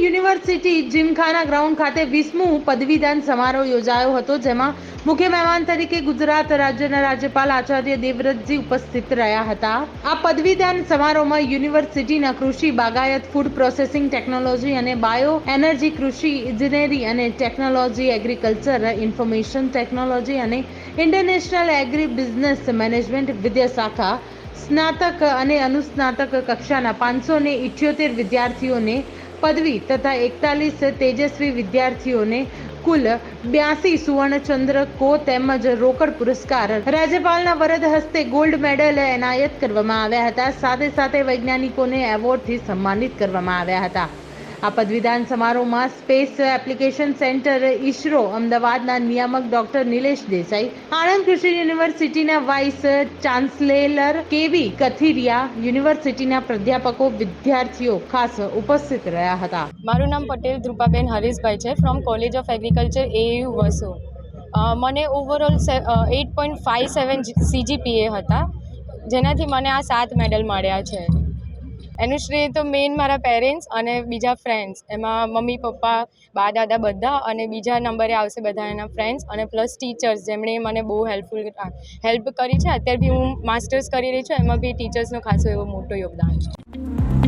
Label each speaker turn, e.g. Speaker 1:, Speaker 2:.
Speaker 1: University gymkhana ground ખાતે વીસમું પદવીદાન સમારોહ યોજાયો હતો, જેમાં મુખ્ય મહેમાન તરીકે ગુજરાત રાજ્યના રાજ્યપાલ આચાર્ય દેવવ્રતજી ઉપસ્થિત રહ્યા હતા. આ પદવીદાન સમારોહમાં યુનિવર્સિટીના કૃષિ, બાગાયત, ફૂડ પ્રોસેસિંગ ટેકનોલોજી અને બાયો એનર્જી કૃષિ, ઇજનેરી અને ટેકનોલોજી, એગ્રીકલ્ચર, ઇન્ફોર્મેશન ટેકનોલોજી અને ઇન્ટરનેશનલ એગ્રી બિઝનેસ મેનેજમેન્ટ વિદ્યાશાખા, સ્નાતક અને અનુસ્નાતક કક્ષાના પાંચસો ને ઇઠ્યોતેર વિદ્યાર્થીઓને પદવી તથા એકતાલીસ તેજસ્વી વિદ્યાર્થીઓને કુલ બ્યાસી સુવર્ણચંદ્રકો તેમજ રોકડ પુરસ્કાર રાજ્યપાલના વરદ હસ્તે ગોલ્ડ મેડલ એનાયત કરવામાં આવ્યા હતા. સાથે સાથે વૈજ્ઞાનિકોને એવોર્ડથી સન્માનિત કરવામાં આવ્યા હતા. આ પદવીદાન સમારોહમાં સ્પેસ એપ્લિકેશન સેન્ટર ઇસરો અમદાવાદના નિયામક ડોક્ટર નિલેશ દેસાઈ, આણંદ કૃષિ યુનિવર્સિટીના વાઇસ ચાન્સલેલર કેવી કથિરિયા, યુનિવર્સિટીના પ્રાધ્યાપકો, વિદ્યાર્થીઓ ખાસ ઉપસ્થિત રહ્યા હતા.
Speaker 2: મારું નામ પટેલ ધ્રુપાબેન હરીશભાઈ છે from college of agriculture AU Vaso મને overall eight point five seven CGPA હતા, જેનાથી મને આ સાત મેડલ મળ્યા છે. એનું શ્રેય તો મેઇન મારા પેરેન્ટ્સ અને બીજા ફ્રેન્ડ્સ એમાં મમ્મી, પપ્પા, બા, દાદા બધા અને બીજા નંબરે આવશે બધા એના ફ્રેન્ડ્સ અને પ્લસ ટીચર્સ જેમણે મને બહુ હેલ્પફુલ હેલ્પ કરી છે. અત્યારે બી હું માસ્ટર્સ કરી રહી છું. એમાં બી ટીચર્સનો ખાસો એવો મોટો યોગદાન છે.